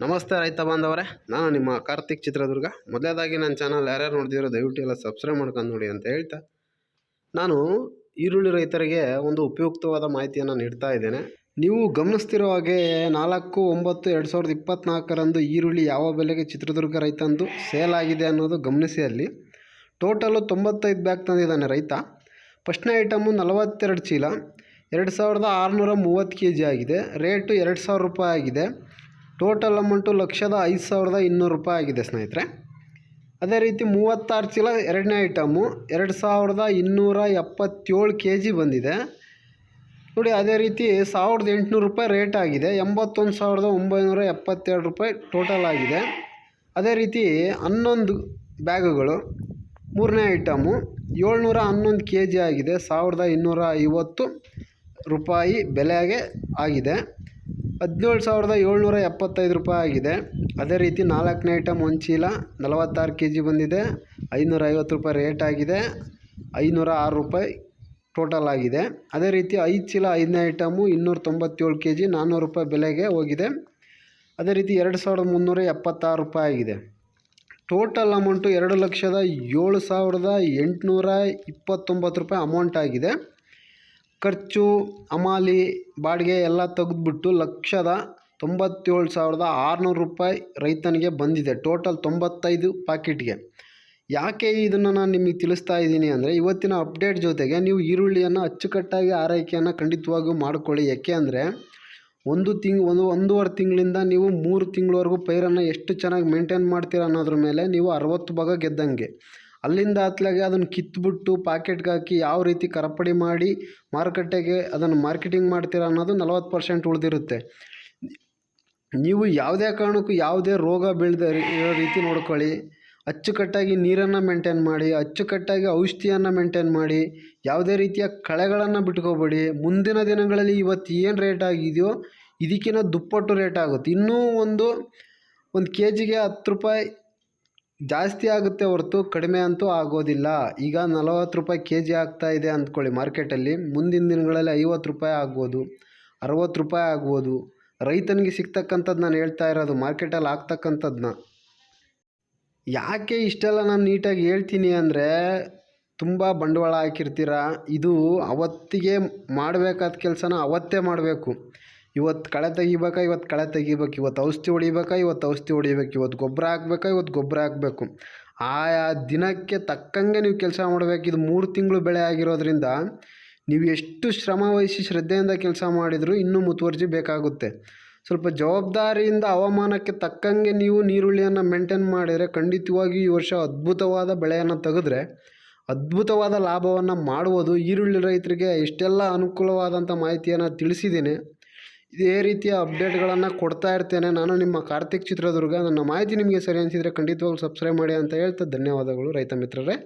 ನಮಸ್ತೆ ರೈತ ಬಾಂಧವರೇ, ನಾನು ನಿಮ್ಮ ಕಾರ್ತಿಕ್ ಚಿತ್ರದುರ್ಗ. ಮೊದಲೇದಾಗಿ ನನ್ನ ಚಾನಲ್ ಯಾರ್ಯಾರು ನೋಡ್ತಿರೋ ದಯವಿಟ್ಟು ಎಲ್ಲ ಸಬ್ಸ್ಕ್ರೈಬ್ ಮಾಡ್ಕೊಂಡು ನೋಡಿ ಅಂತ ಹೇಳ್ತಾ, ನಾನು ಈರುಳ್ಳಿ ರೈತರಿಗೆ ಒಂದು ಉಪಯುಕ್ತವಾದ ಮಾಹಿತಿಯನ್ನು ನೀಡ್ತಾ ಇದ್ದೇನೆ. ನೀವು ಗಮನಿಸ್ತಿರೋ ಹಾಗೆ ನಾಲ್ಕು, ಒಂಬತ್ತು, ಎರಡು ಸಾವಿರದ ಇಪ್ಪತ್ತ್ನಾಲ್ಕರಂದು ಈರುಳ್ಳಿ ಯಾವ ಬೆಲೆಗೆ ಚಿತ್ರದುರ್ಗ ರೈತಂದು ಸೇಲ್ ಆಗಿದೆ ಅನ್ನೋದು ಗಮನಿಸಿ ಅಲ್ಲಿ. ಟೋಟಲು ತೊಂಬತ್ತೈದು ಬ್ಯಾಗ್ ತಂದಿದ್ದಾನೆ ರೈತ. ಫಸ್ಟ್ನೇ ಐಟಮು ನಲವತ್ತೆರಡು ಚೀಲ. ಎರಡು ಸಾವಿರದ ಆರುನೂರ ಮೂವತ್ತು ಕೆ ಜಿ ಆಗಿದೆ. ರೇಟು ಎರಡು ಸಾವಿರ ರೂಪಾಯಿ ಆಗಿದೆ. ಟೋಟಲ್ ಅಮೌಂಟು ಲಕ್ಷದ ಐದು ಸಾವಿರದ ಇನ್ನೂರು ರೂಪಾಯಿ ಆಗಿದೆ ಸ್ನೇಹಿತರೆ. ಅದೇ ರೀತಿ ಮೂವತ್ತಾರು ಚೀಲ ಎರಡನೇ ಐಟಮು ಎರಡು ಸಾವಿರದ ಇನ್ನೂರ ಎಪ್ಪತ್ತೇಳು ಕೆ ಜಿ ಬಂದಿದೆ. ನೋಡಿ, ಅದೇ ರೀತಿ ಸಾವಿರದ ಎಂಟುನೂರು ರೂಪಾಯಿ ರೇಟ್ ಆಗಿದೆ. ಎಂಬತ್ತೊಂದು ಸಾವಿರದ ಒಂಬೈನೂರ ಎಪ್ಪತ್ತೆರಡು ರೂಪಾಯಿ ಟೋಟಲ್ ಆಗಿದೆ. ಅದೇ ರೀತಿ ಹನ್ನೊಂದು ಬ್ಯಾಗುಗಳು, ಮೂರನೇ ಐಟಮು ಏಳ್ನೂರ ಹನ್ನೊಂದು ಕೆ ಜಿ ಆಗಿದೆ. ಸಾವಿರದ ಇನ್ನೂರ ಐವತ್ತು ರೂಪಾಯಿ ಬೆಲೆಗೆ ಆಗಿದೆ. ಹದಿನೇಳು ಸಾವಿರದ ಏಳ್ನೂರ ಎಪ್ಪತ್ತೈದು ರೂಪಾಯಿ ಆಗಿದೆ. ಅದೇ ರೀತಿ ನಾಲ್ಕನೇ ಐಟಮ್ ಒಂದು ಚೀಲ, ನಲವತ್ತಾರು ಕೆ ಜಿ ಬಂದಿದೆ. ಐನೂರ ಐವತ್ತು ರೂಪಾಯಿ ರೇಟ್ ಆಗಿದೆ. ಐನೂರ ಆರು ರೂಪಾಯಿ ಟೋಟಲ್ ಆಗಿದೆ. ಅದೇ ರೀತಿ ಐದು ಚೀಲ, ಐದನೇ ಐಟಮು ಇನ್ನೂರ ತೊಂಬತ್ತೇಳು ಕೆ ಜಿ ನಾನ್ನೂರು ರೂಪಾಯಿ ಬೆಲೆಗೆ ಹೋಗಿದೆ. ಅದೇ ರೀತಿ ಎರಡು ಸಾವಿರದ ಮುನ್ನೂರ ಎಪ್ಪತ್ತಾರು ರೂಪಾಯಿ ಆಗಿದೆ. ಟೋಟಲ್ ಅಮೌಂಟು ಎರಡು ಲಕ್ಷದ ಏಳು ಸಾವಿರದ ಎಂಟುನೂರ ಇಪ್ಪತ್ತೊಂಬತ್ತು ರೂಪಾಯಿ ಅಮೌಂಟ್ ಆಗಿದೆ. ಖರ್ಚು ಹಮಾಲಿ ಬಾಡಿಗೆ ಎಲ್ಲ ತೆಗೆದ್ಬಿಟ್ಟು ಲಕ್ಷದ ತೊಂಬತ್ತೇಳು ಸಾವಿರದ ಆರುನೂರು ರೂಪಾಯಿ ರೈತನಿಗೆ ಬಂದಿದೆ. ಟೋಟಲ್ ತೊಂಬತ್ತೈದು ಪ್ಯಾಕೆಟ್ಗೆ ಯಾಕೆ ಇದನ್ನು ನಾನು ನಿಮಗೆ ತಿಳಿಸ್ತಾ ಇದ್ದೀನಿ ಅಂದರೆ, ಇವತ್ತಿನ ಅಪ್ಡೇಟ್ ಜೊತೆಗೆ ನೀವು ಈರುಳ್ಳಿಯನ್ನು ಅಚ್ಚುಕಟ್ಟಾಗಿ ಆರೈಕೆಯನ್ನು ಖಂಡಿತವಾಗಿಯೂ ಮಾಡಿಕೊಳ್ಳಿ. ಯಾಕೆ ಅಂದರೆ, ಒಂದು ತಿಂಗ್, ಒಂದು, ಒಂದೂವರೆ ತಿಂಗಳಿಂದ ನೀವು ಮೂರು ತಿಂಗಳವರೆಗೂ ಪೈರನ್ನು ಎಷ್ಟು ಚೆನ್ನಾಗಿ ಮೇಂಟೈನ್ ಮಾಡ್ತೀರ ಅನ್ನೋದ್ರ ಮೇಲೆ ನೀವು ಅರವತ್ತು ಭಾಗ ಗೆದ್ದಂಗೆ. ಅಲ್ಲಿಂದ ಅತ್ಲಾಗೆ ಅದನ್ನು ಕಿತ್ಬಿಟ್ಟು ಪಾಕೆಟ್ಗೆ ಹಾಕಿ ಯಾವ ರೀತಿ ಕರಪಡಿ ಮಾಡಿ ಮಾರುಕಟ್ಟೆಗೆ ಅದನ್ನು ಮಾರ್ಕೆಟಿಂಗ್ ಮಾಡ್ತೀರ ಅನ್ನೋದು ನಲವತ್ತು ಪರ್ಸೆಂಟ್ ಉಳಿದಿರುತ್ತೆ. ನೀವು ಯಾವುದೇ ಕಾರಣಕ್ಕೂ ಯಾವುದೇ ರೋಗ ಬೀಳದ ಇರೋ ರೀತಿ ನೋಡ್ಕೊಳ್ಳಿ. ಅಚ್ಚುಕಟ್ಟಾಗಿ ನೀರನ್ನು ಮೇಂಟೈನ್ ಮಾಡಿ, ಅಚ್ಚುಕಟ್ಟಾಗಿ ಔಷಧಿಯನ್ನು ಮೇಂಟೈನ್ ಮಾಡಿ, ಯಾವುದೇ ರೀತಿಯ ಕಳೆಗಳನ್ನು ಬಿಟ್ಕೋಬೇಡಿ. ಮುಂದಿನ ದಿನಗಳಲ್ಲಿ ಇವತ್ತು ಏನು ರೇಟ್ ಆಗಿದೆಯೋ ಇದಕ್ಕಿಂತ ದುಪ್ಪಟ್ಟು ರೇಟ್ ಆಗುತ್ತೆ. ಇನ್ನೂ ಒಂದು ಒಂದು ಕೆ ಜಿಗೆ ಹತ್ತು ರೂಪಾಯಿ ಜಾಸ್ತಿ ಆಗುತ್ತೆ ಹೊರತು ಕಡಿಮೆ ಅಂತೂ ಆಗೋದಿಲ್ಲ. ಈಗ ನಲವತ್ತು ರೂಪಾಯಿ ಕೆ ಜಿ ಆಗ್ತಾ ಇದೆ ಅಂದ್ಕೊಳ್ಳಿ ಮಾರ್ಕೆಟಲ್ಲಿ ಮುಂದಿನ ದಿನಗಳಲ್ಲಿ ಐವತ್ತು ರೂಪಾಯಿ ಆಗ್ಬೋದು, ಅರವತ್ತು ರೂಪಾಯಿ ಆಗ್ಬೋದು. ರೈತನಿಗೆ ಸಿಗ್ತಕ್ಕಂಥದ್ದು ನಾನು ಹೇಳ್ತಾ ಇರೋದು ಮಾರ್ಕೆಟಲ್ಲಿ ಆಗ್ತಕ್ಕಂಥದ್ದನ್ನ ಯಾಕೆ ಇಷ್ಟೆಲ್ಲ ನಾನು ನೀಟಾಗಿ ಹೇಳ್ತೀನಿ ಅಂದರೆ, ತುಂಬ ಬಂಡವಾಳ ಹಾಕಿರ್ತೀರ? ಇದು ಅವತ್ತಿಗೆ ಮಾಡಬೇಕಾದ ಕೆಲಸನ ಅವತ್ತೇ ಮಾಡಬೇಕು. ಇವತ್ತು ಕಳೆ ತೆಗಿಬೇಕಾ ಇವತ್ತು ಕಳೆ ತೆಗಿಬೇಕು ಇವತ್ತು ಔಷಧಿ ಹೊಡಿಬೇಕಾ ಇವತ್ತು ಔಷಧಿ ಹೊಡಿಬೇಕು ಇವತ್ತು ಗೊಬ್ಬರ ಹಾಕ್ಬೇಕಾ ಇವತ್ತು ಗೊಬ್ಬರ ಹಾಕಬೇಕು. ಆಯಾ ದಿನಕ್ಕೆ ತಕ್ಕಂಗೆ ನೀವು ಕೆಲಸ ಮಾಡಬೇಕು. ಇದು ಮೂರು ತಿಂಗಳು ಬೆಳೆ ಆಗಿರೋದ್ರಿಂದ ನೀವು ಎಷ್ಟು ಶ್ರಮ ವಹಿಸಿ ಶ್ರದ್ಧೆಯಿಂದ ಕೆಲಸ ಮಾಡಿದರೂ ಇನ್ನೂ ಮುತುವರ್ಜಿ ಬೇಕಾಗುತ್ತೆ. ಸ್ವಲ್ಪ ಜವಾಬ್ದಾರಿಯಿಂದ ಹವಾಮಾನಕ್ಕೆ ತಕ್ಕಂಗೆ ನೀವು ನೀರುಳ್ಳಿಯನ್ನು ಮೇಂಟೈನ್ ಮಾಡಿದರೆ ಖಂಡಿತವಾಗಿ ಈ ವರ್ಷ ಅದ್ಭುತವಾದ ಬೆಳೆಯನ್ನು ತೆಗೆದ್ರೆ ಅದ್ಭುತವಾದ ಲಾಭವನ್ನು ಮಾಡುವುದು ಈರುಳ್ಳಿ ರೈತರಿಗೆ ಇಷ್ಟೆಲ್ಲ ಅನುಕೂಲವಾದಂಥ ಮಾಹಿತಿಯನ್ನು ತಿಳಿಸಿದ್ದೀನಿ. ಇದೇ ರೀತಿಯ ಅಪ್ಡೇಟ್ಗಳನ್ನು ಕೊಡ್ತಾ ಇರ್ತೇನೆ. ನಾನು ನಿಮ್ಮ ಕಾರ್ತಿಕ್ ಚಿತ್ರದುರ್ಗ. ನನ್ನ ಮಾಹಿತಿ ನಿಮಗೆ ಸರಿ ಅನಿಸಿದರೆ ಖಂಡಿತವಾಗ್ಲೂ ಸಬ್ಸ್ಕ್ರೈಬ್ ಮಾಡಿ ಅಂತ ಹೇಳ್ತಾ ಧನ್ಯವಾದಗಳು ರೈತ ಮಿತ್ರರೇ.